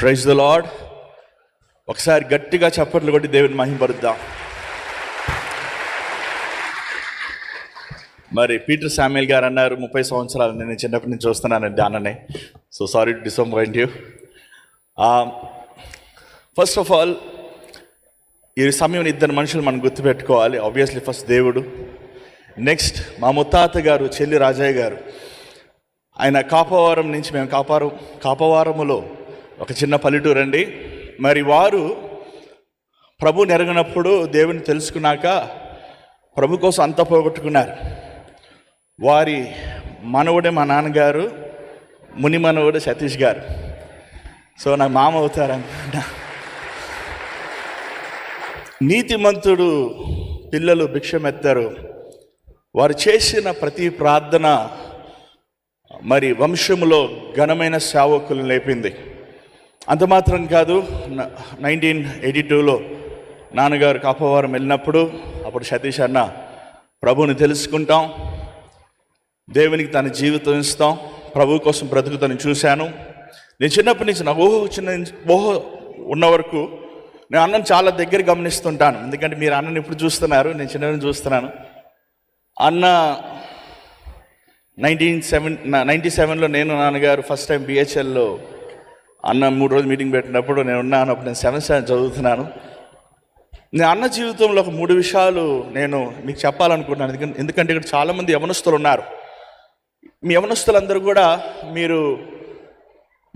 Praise the lord ఒకసారి గట్టిగా చప్పట్లు కొట్టి దేవుని మహింపరుద్దాం మరి పీటర్ శామ్యుల్ గారు అన్నారు ముప్పై సంవత్సరాలు నేను చిన్నప్పటి నుంచి చూస్తున్నాను అన్ననే so sorry to disappoint you first of all ఈ సమయం ఇద్దరు మనుషులు మనం గుర్తుపెట్టుకోవాలి. ఆబ్వియస్లీ ఫస్ట్ దేవుడు. నెక్స్ట్ మా ముత్తాత గారు చెల్లి రాజయ్య గారు. ఆయన కాపవారం నుంచి మేము కాపారు కాపవారములో ఒక చిన్న పల్లెటూరు అండి మరి వారు ప్రభు నెరగినప్పుడు దేవుని తెలుసుకున్నాక ప్రభు కోసం అంత పోగొట్టుకున్నారు. వారి మనవడే మా నాన్నగారు ముని మనవడు సతీష్ గారు. సో నాకు మామ అవుతారు నీతిమంతుడు పిల్లలు భిక్షమెత్తారు. వారు చేసిన ప్రతి ప్రార్థన మరి వంశములో ఘనమైన సేవకులు లేపింది. అంత మాత్రం కాదు నైన్టీన్ ఎయిటీ టూలో నాన్నగారు కాపవారం వెళ్ళినప్పుడు అప్పుడు సతీష్ అన్న ప్రభుని తెలుసుకుంటాం దేవునికి తన జీవితం ఇస్తాం ప్రభు కోసం బ్రతుకుతని చూశాను. నేను చిన్నప్పటి నుంచి నా ఊహ చిన్న ఊహ ఉన్న వరకు నేను అన్నను చాలా దగ్గర గమనిస్తుంటాను. ఎందుకంటే మీరు అన్నని ఇప్పుడు చూస్తున్నారు నేను చిన్న చూస్తున్నాను. అన్న నైన్టీన్ సెవెన్ నైంటీ సెవెన్లో నేను నాన్నగారు ఫస్ట్ టైం బిహెచ్ఎల్లో అన్న మూడు రోజులు మీటింగ్ పెట్టినప్పుడు నేను ఉన్నాను అప్పుడు నేను సెవెన్ స్టాండ్ చదువుతున్నాను. నేను అన్న జీవితంలో ఒక మూడు విషయాలు నేను మీకు చెప్పాలనుకుంటున్నాను. ఎందుకంటే ఎందుకంటే ఇక్కడ చాలామంది యవనస్తులు ఉన్నారు. మీ యవనస్తులందరూ కూడా మీరు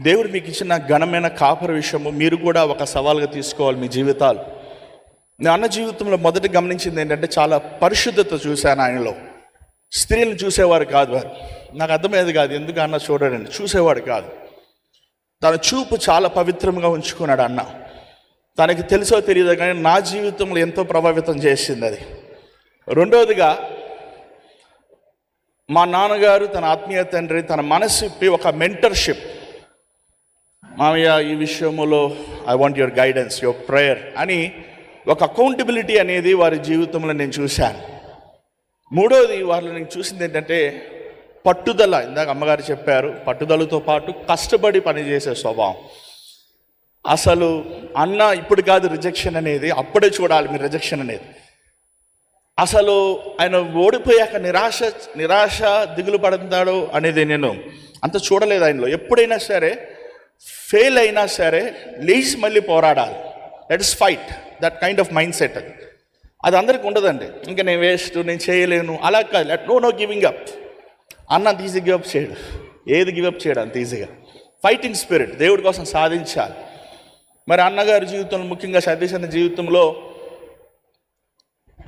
దేవుడు మీకు ఇచ్చిన ఘనమైన కాపర విషయము మీరు కూడా ఒక సవాల్గా తీసుకోవాలి మీ జీవితాలు. నేను అన్న జీవితంలో మొదట గమనించింది ఏంటంటే చాలా పరిశుద్ధత చూశాను ఆయనలో. స్త్రీలను చూసేవారు కాదు వారు. నాకు అర్థమయ్యేది కాదు ఎందుకు అన్న చూడడండి. చూసేవాడు కాదు. తన చూపు చాలా పవిత్రంగా ఉంచుకున్నాడు అన్న. తనకి తెలుసో తెలియదు కానీ నా జీవితంలో ఎంతో ప్రభావితం చేసింది అది. రెండవదిగా మా నాన్నగారు తన ఆత్మీయ తండ్రి తన మనసు ఇప్పి ఒక మెంటర్షిప్ మామయ్య ఈ విషయంలో I want your guidance your prayer అని ఒక అకౌంటబిలిటీ అనేది వారి జీవితంలో నేను చూశాను. మూడోది వాళ్ళు నేను చూసింది ఏంటంటే పట్టుదల ఇందాక అమ్మగారు చెప్పారు పట్టుదలతో పాటు కష్టపడి పనిచేసే స్వభావం. అసలు అన్న ఇప్పుడు కాదు రిజెక్షన్ అనేది అప్పుడే చూడాలి మీరు రిజెక్షన్ అనేది. అసలు ఆయన ఓడిపోయాక నిరాశ నిరాశ దిగులు పడుతున్నాడు అనేది నేను అంత చూడలేదు ఆయనలో. ఎప్పుడైనా సరే ఫెయిల్ అయినా సరే లేచి మళ్ళీ పోరాడాలి. That is fight that kind of mindset అది అది అందరికి ఉండదండి. ఇంకా నేను వేస్ట్ నేను చేయలేను అలా కాదు. Let no no giving up అన్న అంత ఈజీ గివప్ చేయడు. ఏది గివప్ చేయడు అంత ఈజీగా ఫైటింగ్ స్పిరిట్ దేవుడి కోసం సాధించాలి. మరి అన్నగారి జీవితంలో ముఖ్యంగా సతీష్ అన్న జీవితంలో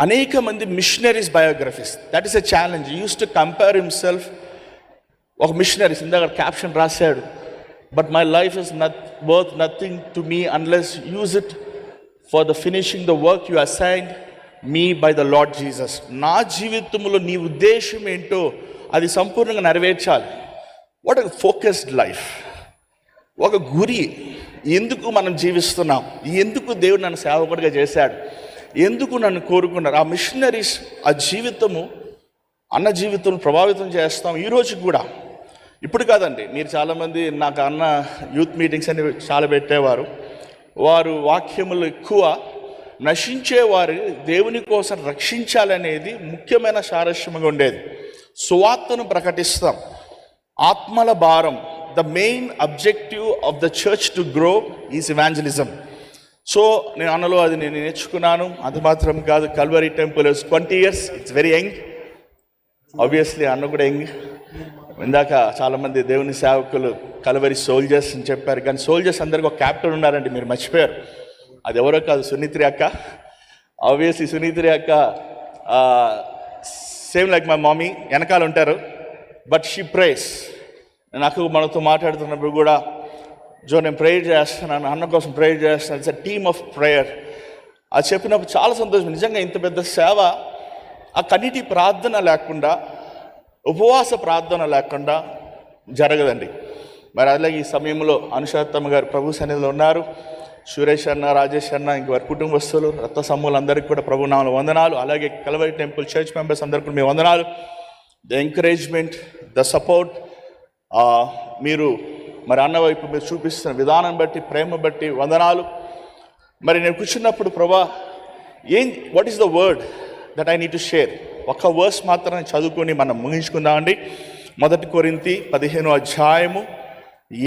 అనేక మంది missionaries biographies that is a challenge uses to compare himself ఒక మిషనరీస్ ఇందాక క్యాప్షన్ రాశాడు. But my life is not worth nothing to me unless use it for the finishing the work you assign me by the Lord Jesus నా జీవితంలో నీ ఉద్దేశం ఏంటో అది సంపూర్ణంగా నెరవేర్చాలి. వాట్ ఒక ఫోకస్డ్ లైఫ్ ఒక గురి ఎందుకు మనం జీవిస్తున్నాం? ఎందుకు దేవుడు నన్ను సేవకుడిగా చేశాడు? ఎందుకు నన్ను కోరుకున్నారు? ఆ మిషనరీస్ ఆ జీవితము అన్న జీవితం ప్రభావితం చేస్తాం. ఈ కూడా. ఇప్పుడు కాదండి మీరు చాలామంది నాకు అన్న యూత్ మీటింగ్స్ అని చాలా పెట్టేవారు. వారు వాక్యములు ఎక్కువ. నశించే వారి దేవుని కోసం రక్షించాలనేది ముఖ్యమైన సారస్యంగా ఉండేది. సువార్తను ప్రకటిస్తాం. ఆత్మల భారం the main objective of the church to grow is evangelism so నేను అన్నలో అది నేను నేర్చుకున్నాను. అది మాత్రం కాదు Calvary temple twenty years it's very young obviously అన్న కూడా యంగ్ ఇందాక చాలామంది దేవుని సేవకులు కలవరి సోల్జర్స్ అని చెప్పారు. కానీ సోల్జర్స్ అందరికి ఒక క్యాప్టెన్ ఉన్నారండి మీరు మర్చిపోయారు. అది ఎవరో కాదు సునీత్రి అక్క. ఆబ్వియస్లీ సునీత్రి అక్క సేమ్ లైక్ మై మమ్మీ వెనకాల ఉంటారు. బట్ షీ ప్రేస్ నాకు మనతో మాట్లాడుతున్నప్పుడు కూడా జో నేను ప్రేయర్ చేస్తున్నాను అన్న కోసం ప్రేయర్ చేస్తున్నాను. It's a team of prayer అది చెప్పినప్పుడు చాలా సంతోషం. నిజంగా ఇంత పెద్ద సేవ ఆ కన్నిటి ప్రార్థన లేకుండా ఉపవాస ప్రార్థన లేకుండా జరగదండి. మరి అలాగే ఈ సమయంలో అనుషాత్తమ్మ గారు ప్రభు సన్నిధిలో ఉన్నారు. సురేష్ అన్న రాజేష్ అన్న ఇంక వారి కుటుంబస్తులు రక్త సమూలు అందరికీ కూడా ప్రభు నామల వందనాలు. అలాగే కలవరి టెంపుల్ చర్చ్ మెంబర్స్ అందరికీ కూడా మీ వందనాలు. ద ఎంకరేజ్మెంట్ ద సపోర్ట్ మీరు మరి అన్న వైపు మీరు చూపిస్తున్న విధానం బట్టి ప్రేమ బట్టి వందనాలు. మరి నేను కూర్చున్నప్పుడు ప్రభా ఏం what is the word that I need to share ఒక వర్స్ మాత్రం చదువుకొని మనం ముగించుకుందామండి. మొదటి కొరింతి పదిహేను అధ్యాయము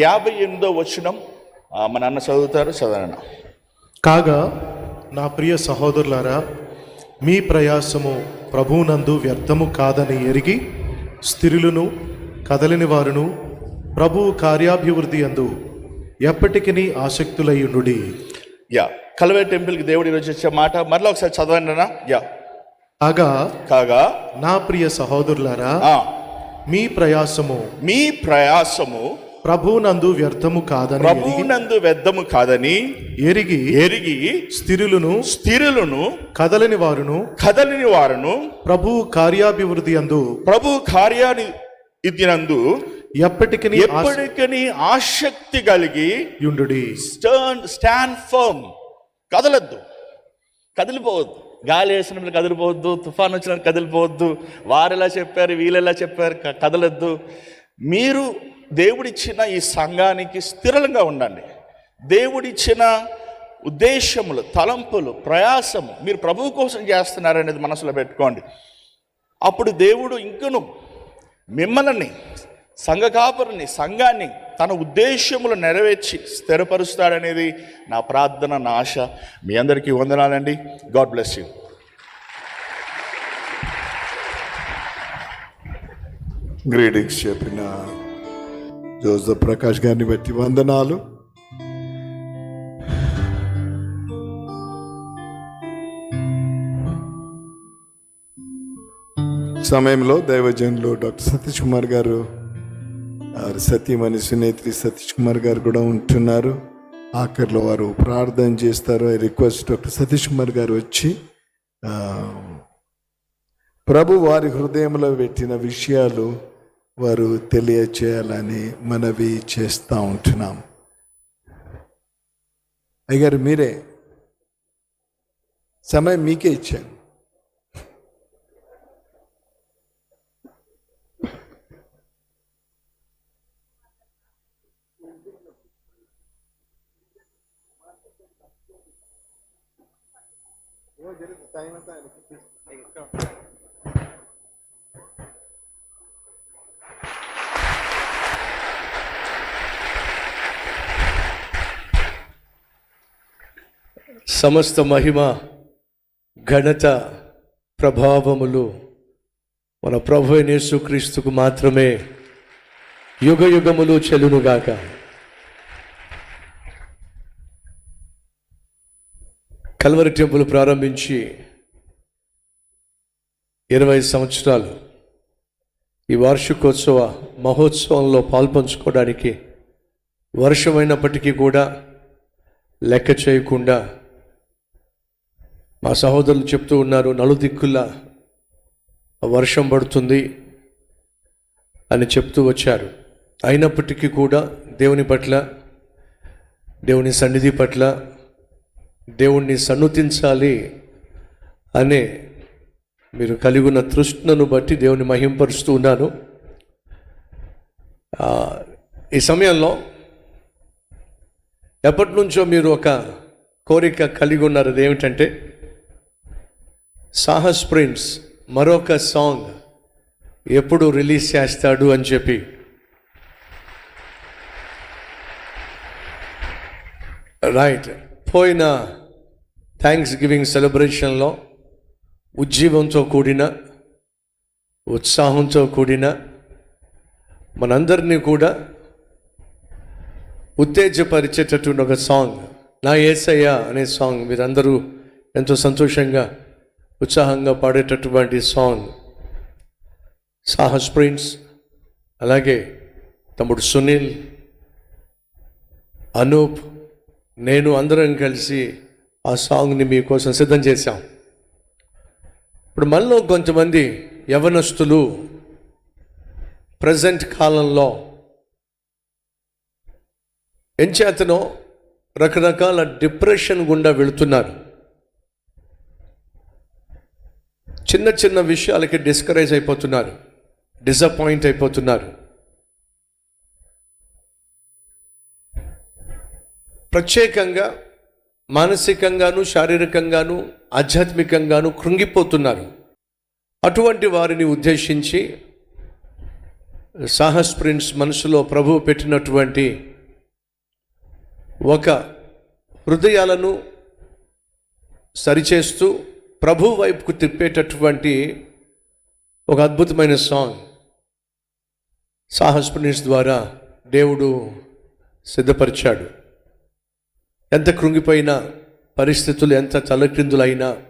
యాభై ఎనిమిదో వచనం. ఆ, మన అన్న చదువుతారు చదవన కాగా నా ప్రియ సహోదరులారా మీ ప్రయాసము ప్రభువునందు వ్యర్థము కాదని ఎరిగి స్థిరులను కదలిని వారును ప్రభువు కార్యాభివృద్ధి అందు ఎప్పటికీ ఆసక్తులయ్యుండుడి యా కలవే టెంపుల్కి దేవుడు ఈరోజు వచ్చే మాట మరలా ఒకసారి చదవండి అన్న యా. కాగా కాగా? నా ప్రియ సహోదరులారా ఆ, మీ ప్రయాసము మీ ప్రయాసము ప్రభువునందు వ్యర్థము కాదని ఎరిగి ప్రభువునందు వ్యర్థము కాదని ఎరిగి ఎరిగి స్థిరులను స్థిరులను కదలని వారును కదలిని వారును ప్రభువు కార్యాభివృద్ధి అందు ప్రభు కార్యాన్ని ఇదినందు ఎప్పటికీ ఎప్పటికని ఆసక్తి కలిగి యుండుడి. Stern stand firm. కదలద్దు. కదిలిపోవద్దు. గాలి వేసినప్పుడు కదిలిపోవద్దు తుఫాన్ వచ్చినప్పుడు కదిలిపోవద్దు. వారెలా చెప్పారు వీళ్ళెలా చెప్పారు కదలొద్దు. మీరు దేవుడిచ్చిన ఈ సంఘానికి స్థిరంగా ఉండండి. దేవుడిచ్చిన ఉద్దేశములు తలంపులు ప్రయాసము మీరు ప్రభువు కోసం చేస్తున్నారనేది మనసులో పెట్టుకోండి. అప్పుడు దేవుడు ఇంకను మిమ్మల్ని సంఘ కాపురిని సంఘాన్ని తన ఉద్దేశములు నెరవేర్చి స్థిరపరుస్తాడనేది నా ప్రార్థన నా ఆశ. మీ అందరికీ వందనాలండి. God bless you. గ్రీటింగ్స్ చెప్పిన జోసఫ్ ప్రకాష్ గారిని బట్టి వందనాలు. సమయంలో దైవజనులు డాక్టర్ సతీష్ కుమార్ గారు వారి సతీమణి సునేత్రి సతీష్ కుమార్ గారు కూడా ఉంటున్నారు. ఆఖరిలో వారు ప్రార్థన చేస్తారు. I request doctor Satish Kumar గారు వచ్చి ప్రభు వారి హృదయంలో పెట్టిన విషయాలు వారు తెలియచేయాలని మనవి చేస్తూ ఉంటున్నాం. అయ్యారు మీరే సమయం మీకే ఇచ్చాను. సమస్త మహిమ ఘనత ప్రభావములు మన ప్రభు అయిన యేసుక్రీస్తుకు మాత్రమే యుగ యుగములు చెలునుగాక కల్వరి టెంపుల్ ప్రారంభించి ఇరవై సంవత్సరాలు ఈ వార్షికోత్సవ మహోత్సవంలో పాల్పంచుకోవడానికి వర్షమైనప్పటికీ కూడా లెక్క చేయకుండా మా సహోదరులు చెప్తూ ఉన్నారు నలుదిక్కులా వర్షం పడుతుంది అని చెప్తూ వచ్చారు. అయినప్పటికీ కూడా దేవుని పట్ల దేవుని సన్నిధి పట్ల దేవుణ్ణి సన్నుతించాలి అనే మీరు కలిగి ఉన్న తృష్ణను బట్టి దేవుని మహింపరుస్తూ ఉన్నాను. ఈ సమయంలో ఎప్పటి నుంచో మీరు ఒక కోరిక కలిగి ఉన్నారు అదేమిటంటే ఏమిటంటే సాహస్ ప్రిన్స్ మరొక సాంగ్ ఎప్పుడు రిలీజ్ చేస్తాడు అని చెప్పి. రైట్. పోయిన థ్యాంక్స్ గివింగ్ సెలబ్రేషన్లో ఉజ్జీవంతో కూడిన ఉత్సాహంతో కూడిన మనందరినీ కూడా ఉత్తేజపరిచేటటువంటి ఒక సాంగ్ నా ఏసయ్య అనే సాంగ్. మీరందరూ ఎంతో సంతోషంగా ఉత్సాహంగా పాడేటటువంటి సాంగ్ సాహస్ ప్రిన్స్ అలాగే తమ్ముడు సునీల్ అనూప్ నేను అందరం కలిసి ఆ సాంగ్ని మీకోసం సిద్ధం చేశాం. ఇప్పుడు మనలో కొంతమంది యవనస్తులు ప్రజెంట్ కాలంలో ఎంచేతనో రకరకాల డిప్రెషన్ గుండా వెళుతున్నారు. చిన్న చిన్న విషయాలకి డిస్కరేజ్ అయిపోతున్నారు. డిసప్పాయింట్ అయిపోతున్నారు. ప్రత్యేకంగా మానసికంగాను శారీరకంగాను ఆధ్యాత్మికంగాను కృంగిపోతున్నారు. అటువంటి వారిని ఉద్దేశించి సాహస్ ప్రిన్స్ మనసులో ప్రభువు పెట్టినటువంటి ఒక హృదయాలను సరిచేస్తూ ప్రభు వైపుకు తిప్పేటటువంటి ఒక అద్భుతమైన సాంగ్ సాహస్ ప్రిన్స్ ద్వారా దేవుడు సిద్ధపరిచాడు. ఎంత కృంగిపోయిన పరిస్థితులు ఎంత తలక్రిందులైనా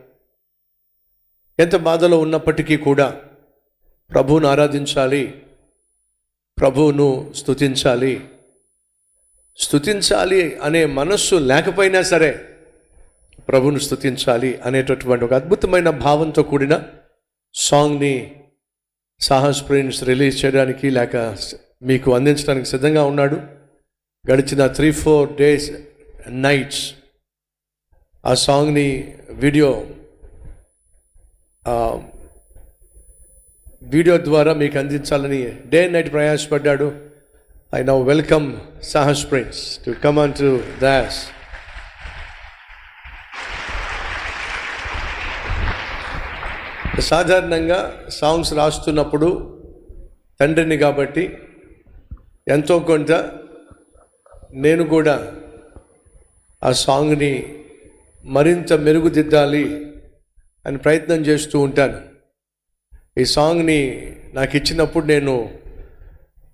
ఎంత బాధలో ఉన్నప్పటికీ కూడా ప్రభువును ఆరాధించాలి ప్రభువును స్థుతించాలి స్థుతించాలి అనే మనస్సు లేకపోయినా సరే ప్రభువును స్తుతించాలి అనేటటువంటి ఒక అద్భుతమైన భావంతో కూడిన సాంగ్ని సాహస్ ప్రిన్స్ రిలీజ్ చేయడానికి లేక మీకు అందించడానికి సిద్ధంగా ఉన్నాడు. గడిచిన త్రీ ఫోర్ డేస్ నైట్స్ ఆ సాంగ్ని వీడియో వీడియో ద్వారా మీకు అందించాలని day and night ప్రయాసపడ్డాడు. I now welcome Sahas Prince to come on to dais సాధారణంగా సాంగ్స్ రాస్తున్నప్పుడు తండ్రిని కాబట్టి ఎంతో కొంత నేను కూడా ఆ సాంగ్ని మరింత మెరుగుదిద్దాలి అని ప్రయత్నం చేస్తూ ఉంటాను. ఈ సాంగ్ని నాకు ఇచ్చినప్పుడు నేను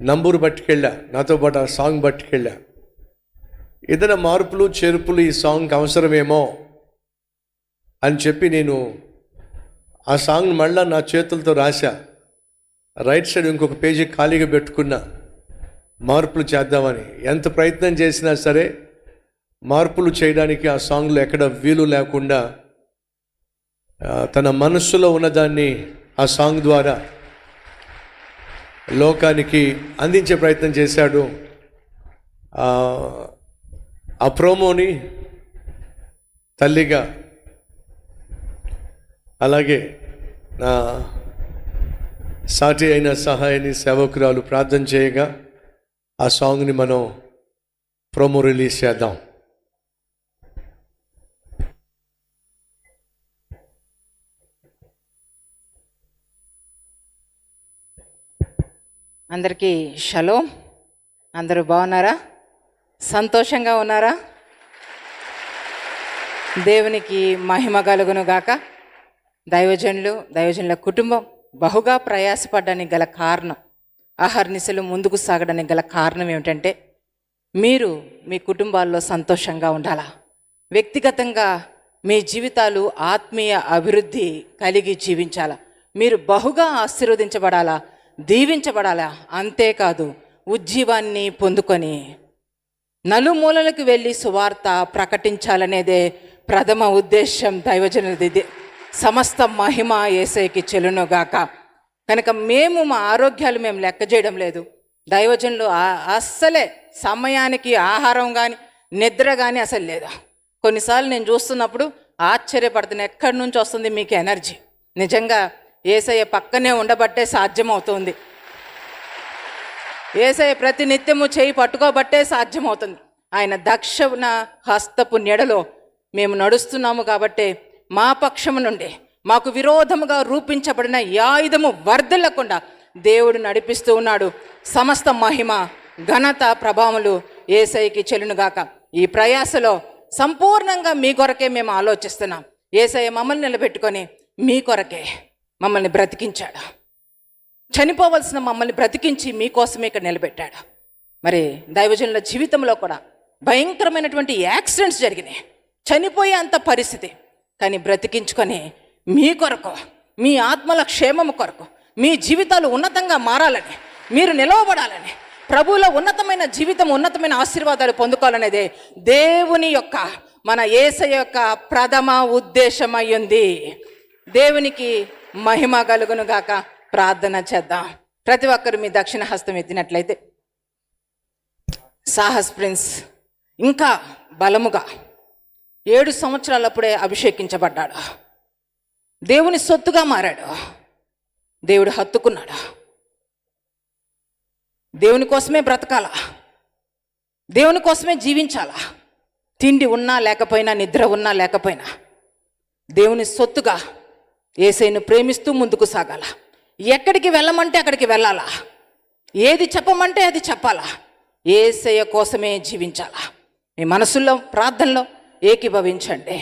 నంబరు పట్టుకెళ్ళా. నాతో పాటు ఆ సాంగ్ పట్టుకెళ్ళా. ఏదైనా మార్పులు చేర్పులు ఈ సాంగ్కి అవసరమేమో అని చెప్పి నేను ఆ సాంగ్ మళ్ళా నా చేతులతో రాశా. రైట్ సైడ్ ఇంకొక పేజీ ఖాళీగా పెట్టుకున్నా. మార్పులు చేద్దామని. ఎంత ప్రయత్నం చేసినా సరే మార్పులు చేయడానికి ఆ సాంగ్లో ఎక్కడ వీలు లేకుండా తన మనస్సులో ఉన్నదాన్ని ఆ సాంగ్ ద్వారా లోకానికి అందించే ప్రయత్నం చేశాడు. ఆ ప్రోమోని తల్లిగా అలాగే నా సాటి అయిన సహాయాన్ని సేవకురాలు ప్రార్థన చేయగా ఆ సాంగ్ని మనం ప్రోమో రిలీజ్ చేద్దాం. అందరికీ షలో. అందరూ బాగున్నారా? సంతోషంగా ఉన్నారా? దేవునికి మహిమ కలుగును గాక. దైవజనులు దైవజనుల కుటుంబం బహుగా ప్రయాసపడడానికి గల కారణం అహర్నిశలు ముందుకు సాగడానికి గల కారణం ఏమిటంటే మీరు మీ కుటుంబాల్లో సంతోషంగా ఉండాలా? వ్యక్తిగతంగా మీ జీవితాలు ఆత్మీయ అభివృద్ధి కలిగి జీవించాలా? మీరు బహుగా ఆశీర్వదించబడాలా? దీవించబడాలా? అంతేకాదు ఉజ్జీవాన్ని పొందుకొని నలుమూలలకు వెళ్ళి సువార్త ప్రకటించాలనేదే ప్రథమ ఉద్దేశం దైవజనుడిది సమస్త మహిమ ఏసైకి చెలునుగాక. కనుక మేము మా ఆరోగ్యాలు మేము లెక్క చేయడం లేదు. దైవజనులు అస్సలే సమయానికి ఆహారం కానీ నిద్ర కానీ అసలు లేదు. కొన్నిసార్లు నేను చూస్తున్నప్పుడు ఆశ్చర్యపడుతున్నా ఎక్కడి నుంచి వస్తుంది మీకు ఎనర్జీ? నిజంగా ఏసయ్య పక్కనే ఉండబట్టే సాధ్యమవుతుంది. ఏసయ్య ప్రతి నిత్యము చేయి పట్టుకోబట్టే సాధ్యమవుతుంది. ఆయన దక్షణ హస్తపు నెడలో మేము నడుస్తున్నాము కాబట్టే మా పక్షము నుండి మాకు విరోధముగా రూపించబడిన యాయుధము ఆయుధము దేవుడు నడిపిస్తూ ఉన్నాడు. సమస్త మహిమ ఘనత ప్రభావములు ఏసైకి చెలునుగాక ఈ ప్రయాసలో సంపూర్ణంగా మీ కొరకే మేము ఆలోచిస్తున్నాం. ఏసఐ మమ్మల్ని నిలబెట్టుకొని మీ కొరకే మమ్మల్ని బ్రతికించాడు. చనిపోవలసిన మమ్మల్ని బ్రతికించి మీకోసమే ఇక్కడ నిలబెట్టాడు. మరి దైవజనుల జీవితంలో కూడా భయంకరమైనటువంటి యాక్సిడెంట్స్ జరిగినాయి. చనిపోయే అంత పరిస్థితి. కానీ బ్రతికించుకొని మీ కొరకు మీ ఆత్మల క్షేమము కొరకు మీ జీవితాలు ఉన్నతంగా మారాలని మీరు నిలవబడాలని ప్రభువులో ఉన్నతమైన జీవితం ఉన్నతమైన ఆశీర్వాదాలు పొందుకోవాలనేదే దేవుని యొక్క మన ఏస యొక్క ప్రథమ ఉద్దేశమై ఉంది. దేవునికి మహిమ కలుగునుగాక ప్రార్థన చేద్దాం. ప్రతి ఒక్కరు మీ దక్షిణ హస్తం ఎత్తినట్లయితే సాహస్ ప్రిన్స్ ఇంకా బలముగా ఏడు సంవత్సరాలప్పుడే అభిషేకించబడ్డాడు. దేవుని సొత్తుగా మారాడు. దేవుడు హత్తుకున్నాడు. దేవుని కోసమే బ్రతకాలా. దేవుని కోసమే జీవించాలా. తిండి ఉన్నా లేకపోయినా నిద్ర ఉన్నా లేకపోయినా దేవుని సొత్తుగా ఏసైను ప్రేమిస్తూ ముందుకు సాగాల. ఎక్కడికి వెళ్ళమంటే అక్కడికి వెళ్ళాలా. ఏది చెప్పమంటే అది చెప్పాలా. ఏసయ్య కోసమే జీవించాలా. మీ మనసుల్లో ప్రార్థనలో ఏకీభవించండి